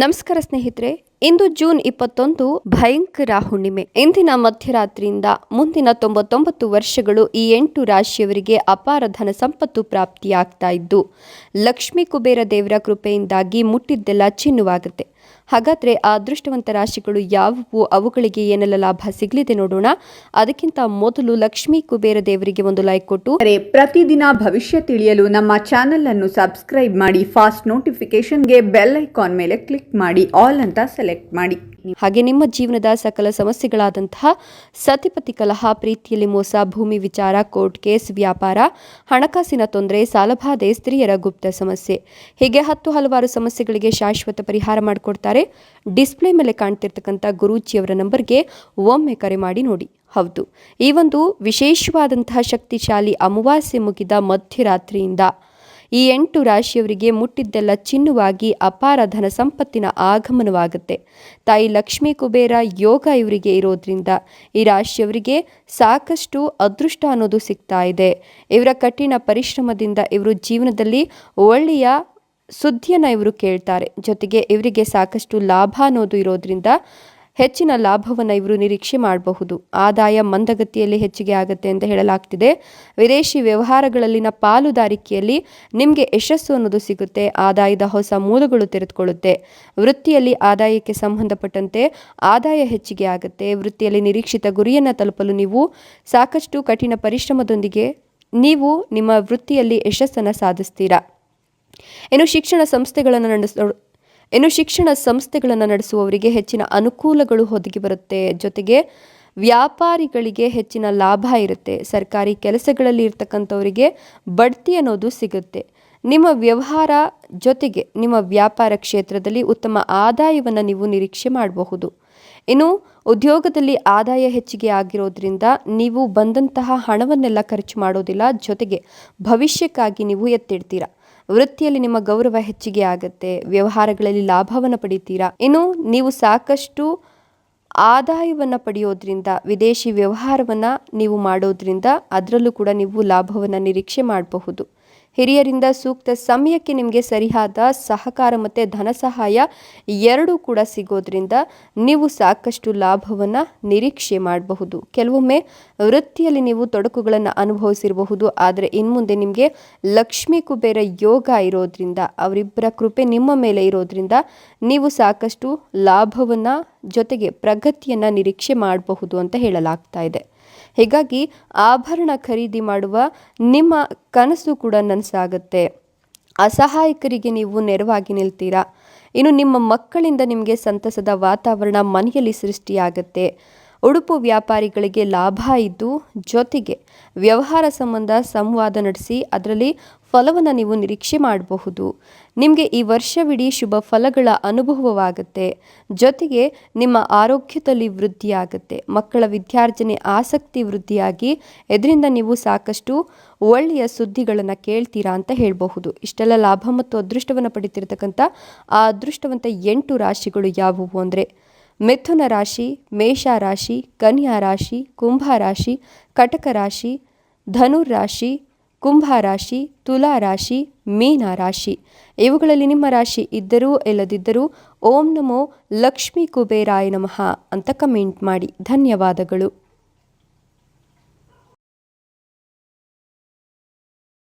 ನಮಸ್ಕಾರ ಸ್ನೇಹಿತರೆ, ಇಂದು ಜೂನ್ ಇಪ್ಪತ್ತೊಂದು, ಭಯಂಕರ ಹುಣ್ಣಿಮೆ. ಇಂದಿನ ಮಧ್ಯರಾತ್ರಿಯಿಂದ ಮುಂದಿನ ತೊಂಬತ್ತೊಂಬತ್ತು ವರ್ಷಗಳು ಈ ಎಂಟು ರಾಶಿಯವರಿಗೆ ಅಪಾರ ಧನ ಸಂಪತ್ತು ಪ್ರಾಪ್ತಿಯಾಗ್ತಾ ಇದ್ದು, ಲಕ್ಷ್ಮೀ ಕುಬೇರ ದೇವರ ಕೃಪೆಯಿಂದಾಗಿ ಮುಟ್ಟಿದ್ದೆಲ್ಲ ಚಿನ್ನವಾಗುತ್ತೆ. ಹಾಗಾದ್ರೆ ಆ ಅದೃಷ್ಟವಂತ ರಾಶಿಗಳು ಯಾವುವು? ಅವುಗಳಿಗೆ ಏನೆಲ್ಲ ಲಾಭ ಸಿಗಲಿದೆ ನೋಡೋಣ. ಅದಕ್ಕಿಂತ ಮೊದಲು ಲಕ್ಷ್ಮೀ ಕುಬೇರ ದೇವರಿಗೆ ಒಂದು ಲೈಕ್ ಕೊಟ್ಟು. ಪ್ರತಿದಿನ ಭವಿಷ್ಯ ತಿಳಿಯಲು ನಮ್ಮ ಚಾನೆಲ್ ಅನ್ನು ಸಬ್ಸ್ಕ್ರೈಬ್ ಮಾಡಿ ಫಾಸ್ಟ್ ನೋಟಿಫಿಕೇಶನ್ಗೆ ಬೆಲ್ ಐಕಾನ್ ಮೇಲೆ ಕ್ಲಿಕ್ ಮಾಡಿ ಆಲ್ ಅಂತ ಸೆಲೆಕ್ಟ್ ಮಾಡಿ. ಹಾಗೆ ನಿಮ್ಮ ಜೀವನದ ಸಕಲ ಸಮಸ್ಯೆಗಳಾದಂತಹ ಸತಿಪತಿ ಕಲಹ, ಪ್ರೀತಿಯಲ್ಲಿ ಮೋಸ, ಭೂಮಿ ವಿಚಾರ, ಕೋರ್ಟ್ ಕೇಸ್, ವ್ಯಾಪಾರ, ಹಣಕಾಸಿನ ತೊಂದರೆ, ಸಾಲಬಾಧೆ, ಸ್ತ್ರೀಯರ ಗುಪ್ತ ಸಮಸ್ಯೆ. ಹೀಗೆ ಹತ್ತು ಹಲವಾರು ಸಮಸ್ಯೆಗಳಿಗೆ ಶಾಶ್ವತ ಪರಿಹಾರ ಮಾಡಿಕೊಡ್ತಾರೆ. ಡಿಸ್ಪ್ಲೇ ಮೇಲೆ ಕಾಣ್ತಿರ್ತಕ್ಕಂಥ ಗುರೂಜಿಯವರ ನಂಬರ್ಗೆ ಒಮ್ಮೆ ಕರೆ ಮಾಡಿ ನೋಡಿ. ಹೌದು, ಈ ಒಂದು ವಿಶೇಷವಾದಂತಹ ಶಕ್ತಿಶಾಲಿ ಅಮಾವಾಸ್ಯೆ ಮುಗಿದ ಮಧ್ಯರಾತ್ರಿಯಿಂದ ಈ ಎಂಟು ರಾಶಿಯವರಿಗೆ ಮುಟ್ಟಿದ್ದೆಲ್ಲ ಚಿನ್ನುವಾಗಿ ಅಪಾರ ಧನ ಸಂಪತ್ತಿನ ಆಗಮನವಾಗುತ್ತೆ. ತಾಯಿ ಲಕ್ಷ್ಮೀ ಕುಬೇರ ಯೋಗ ಇವರಿಗೆ ಇರೋದ್ರಿಂದ ಈ ರಾಶಿಯವರಿಗೆ ಸಾಕಷ್ಟು ಅದೃಷ್ಟ ಅನ್ನೋದು ಸಿಗ್ತಾ ಇದೆ. ಇವರ ಕಠಿಣ ಪರಿಶ್ರಮದಿಂದ ಇವರು ಜೀವನದಲ್ಲಿ ಒಳ್ಳೆಯ ಸುದ್ದಿಯನ್ನು ಇವರು ಕೇಳ್ತಾರೆ. ಜೊತೆಗೆ ಇವರಿಗೆ ಸಾಕಷ್ಟು ಲಾಭ ಅನ್ನೋದು ಇರೋದ್ರಿಂದ ಹೆಚ್ಚಿನ ಲಾಭವನ್ನು ಇವರು ನಿರೀಕ್ಷೆ ಮಾಡಬಹುದು. ಆದಾಯ ಮಂದಗತಿಯಲ್ಲಿ ಹೆಚ್ಚಿಗೆ ಆಗುತ್ತೆ ಅಂತ ಹೇಳಲಾಗ್ತಿದೆ. ವಿದೇಶಿ ವ್ಯವಹಾರಗಳಲ್ಲಿನ ಪಾಲುದಾರಿಕೆಯಲ್ಲಿ ನಿಮಗೆ ಯಶಸ್ಸು ಅನ್ನೋದು ಸಿಗುತ್ತೆ. ಆದಾಯದ ಹೊಸ ಮೂಲಗಳು ತೆರೆದುಕೊಳ್ಳುತ್ತೆ. ವೃತ್ತಿಯಲ್ಲಿ ಆದಾಯಕ್ಕೆ ಸಂಬಂಧಪಟ್ಟಂತೆ ಆದಾಯ ಹೆಚ್ಚಿಗೆ ಆಗುತ್ತೆ. ವೃತ್ತಿಯಲ್ಲಿ ನಿರೀಕ್ಷಿತ ಗುರಿಯನ್ನು ತಲುಪಲು ನೀವು ಸಾಕಷ್ಟು ಕಠಿಣ ಪರಿಶ್ರಮದೊಂದಿಗೆ ನೀವು ನಿಮ್ಮ ವೃತ್ತಿಯಲ್ಲಿ ಯಶಸ್ಸನ್ನು ಸಾಧಿಸ್ತೀರಾ? ಇನ್ನು ಶಿಕ್ಷಣ ಸಂಸ್ಥೆಗಳನ್ನು ನಡೆಸ ಇನ್ನು ಶಿಕ್ಷಣ ಸಂಸ್ಥೆಗಳನ್ನು ನಡೆಸುವವರಿಗೆ ಹೆಚ್ಚಿನ ಅನುಕೂಲಗಳು ಒದಗಿ ಬರುತ್ತೆ. ಜೊತೆಗೆ ವ್ಯಾಪಾರಿಗಳಿಗೆ ಹೆಚ್ಚಿನ ಲಾಭ ಇರುತ್ತೆ. ಸರ್ಕಾರಿ ಕೆಲಸಗಳಲ್ಲಿ ಇರ್ತಕ್ಕಂಥವರಿಗೆ ಬಡ್ತಿ ಅನ್ನೋದು ಸಿಗುತ್ತೆ. ನಿಮ್ಮ ವ್ಯವಹಾರ ಜೊತೆಗೆ ನಿಮ್ಮ ವ್ಯಾಪಾರ ಕ್ಷೇತ್ರದಲ್ಲಿ ಉತ್ತಮ ಆದಾಯವನ್ನು ನೀವು ನಿರೀಕ್ಷೆ ಮಾಡಬಹುದು. ಇನ್ನು ಉದ್ಯೋಗದಲ್ಲಿ ಆದಾಯ ಹೆಚ್ಚಿಗೆ ಆಗಿರೋದ್ರಿಂದ ನೀವು ಬಂದಂತಹ ಹಣವನ್ನೆಲ್ಲ ಖರ್ಚು ಮಾಡೋದಿಲ್ಲ. ಜೊತೆಗೆ ಭವಿಷ್ಯಕ್ಕಾಗಿ ನೀವು ಎತ್ತಿಡ್ತೀರಾ. ವೃತ್ತಿಯಲ್ಲಿ ನಿಮ್ಮ ಗೌರವ ಹೆಚ್ಚಿಗೆ ಆಗುತ್ತೆ, ವ್ಯವಹಾರಗಳಲ್ಲಿ ಲಾಭವನ್ನು ಪಡಿತೀರಾ? ಇನ್ನು ನೀವು ಸಾಕಷ್ಟು ಆದಾಯವನ್ನು ಪಡೆಯೋದ್ರಿಂದ, ವಿದೇಶಿ ವ್ಯವಹಾರವನ್ನು ನೀವು ಮಾಡೋದ್ರಿಂದ ಅದರಲ್ಲೂ ಕೂಡ ನೀವು ಲಾಭವನ್ನು ನಿರೀಕ್ಷೆ ಮಾಡಬಹುದು. ಹಿರಿಯರಿಂದ ಸೂಕ್ತ ಸಮಯಕ್ಕೆ ನಿಮಗೆ ಸರಿಯಾದ ಸಹಕಾರ ಮತ್ತು ಧನ ಸಹಾಯ ಎರಡೂ ಕೂಡ ಸಿಗೋದ್ರಿಂದ ನೀವು ಸಾಕಷ್ಟು ಲಾಭವನ್ನು ನಿರೀಕ್ಷೆ ಮಾಡಬಹುದು. ಕೆಲವೊಮ್ಮೆ ವೃತ್ತಿಯಲ್ಲಿ ನೀವು ತೊಡಕುಗಳನ್ನು ಅನುಭವಿಸಿರಬಹುದು, ಆದರೆ ಇನ್ಮುಂದೆ ನಿಮಗೆ ಲಕ್ಷ್ಮೀ ಕುಬೇರ ಯೋಗ ಇರೋದ್ರಿಂದ, ಅವರಿಬ್ಬರ ಕೃಪೆ ನಿಮ್ಮ ಮೇಲೆ ಇರೋದ್ರಿಂದ ನೀವು ಸಾಕಷ್ಟು ಲಾಭವನ್ನು ಜೊತೆಗೆ ಪ್ರಗತಿಯನ್ನು ನಿರೀಕ್ಷೆ ಮಾಡಬಹುದು ಅಂತ ಹೇಳಲಾಗ್ತಾ ಇದೆ. ಹೀಗಾಗಿ ಆಭರಣ ಖರೀದಿ ಮಾಡುವ ನಿಮ್ಮ ಕನಸು ಕೂಡ ನನಸಾಗುತ್ತೆ. ಅಸಹಾಯಕರಿಗೆ ನೀವು ನೆರವಾಗಿ ನಿಲ್ತೀರಾ? ಇನ್ನು ನಿಮ್ಮ ಮಕ್ಕಳಿಂದ ನಿಮಗೆ ಸಂತಸದ ವಾತಾವರಣ ಮನೆಯಲ್ಲಿ ಸೃಷ್ಟಿಯಾಗುತ್ತೆ. ಉಡುಪು ವ್ಯಾಪಾರಿಗಳಿಗೆ ಲಾಭ ಇದ್ದು ಜೊತೆಗೆ ವ್ಯವಹಾರ ಸಂಬಂಧ ಸಂವಾದ ನಡೆಸಿ ಅದರಲ್ಲಿ ಫಲವನ್ನು ನೀವು ನಿರೀಕ್ಷೆ ಮಾಡಬಹುದು. ನಿಮಗೆ ಈ ವರ್ಷವಿಡೀ ಶುಭ ಫಲಗಳ ಅನುಭವವಾಗುತ್ತೆ. ಜೊತೆಗೆ ನಿಮ್ಮ ಆರೋಗ್ಯದಲ್ಲಿ ವೃದ್ಧಿಯಾಗುತ್ತೆ. ಮಕ್ಕಳ ವಿದ್ಯಾರ್ಜನೆ ಆಸಕ್ತಿ ವೃದ್ಧಿಯಾಗಿ ಇದರಿಂದ ನೀವು ಸಾಕಷ್ಟು ಒಳ್ಳೆಯ ಸುದ್ದಿಗಳನ್ನು ಕೇಳ್ತೀರಾ ಅಂತ ಹೇಳಬಹುದು. ಇಷ್ಟೆಲ್ಲ ಲಾಭ ಮತ್ತು ಅದೃಷ್ಟವನ್ನು ಪಡಿತಿರ್ತಕ್ಕಂಥ ಆ ಅದೃಷ್ಟವಂತ ಎಂಟು ರಾಶಿಗಳು ಯಾವುವು ಅಂದರೆ ಮಿಥುನ ರಾಶಿ, ಮೇಷ ರಾಶಿ, ಕನ್ಯಾ ರಾಶಿ, ಕುಂಭ ರಾಶಿ, ಕಟಕ ರಾಶಿ ಧನುರ್ ರಾಶಿ, ಕುಂಭ ರಾಶಿ, ತುಲಾ ರಾಶಿ, ಮೀನ ರಾಶಿ. ಇವುಗಳಲ್ಲಿ ನಿಮ್ಮ ರಾಶಿ ಇದ್ದರೂ ಇಲ್ಲದಿದ್ದರೂ ಓಂ ನಮೋ ಲಕ್ಷ್ಮೀ ಕುಬೇರಾಯ ನಮಃ ಅಂತ ಕಮೆಂಟ್ ಮಾಡಿ. ಧನ್ಯವಾದಗಳು.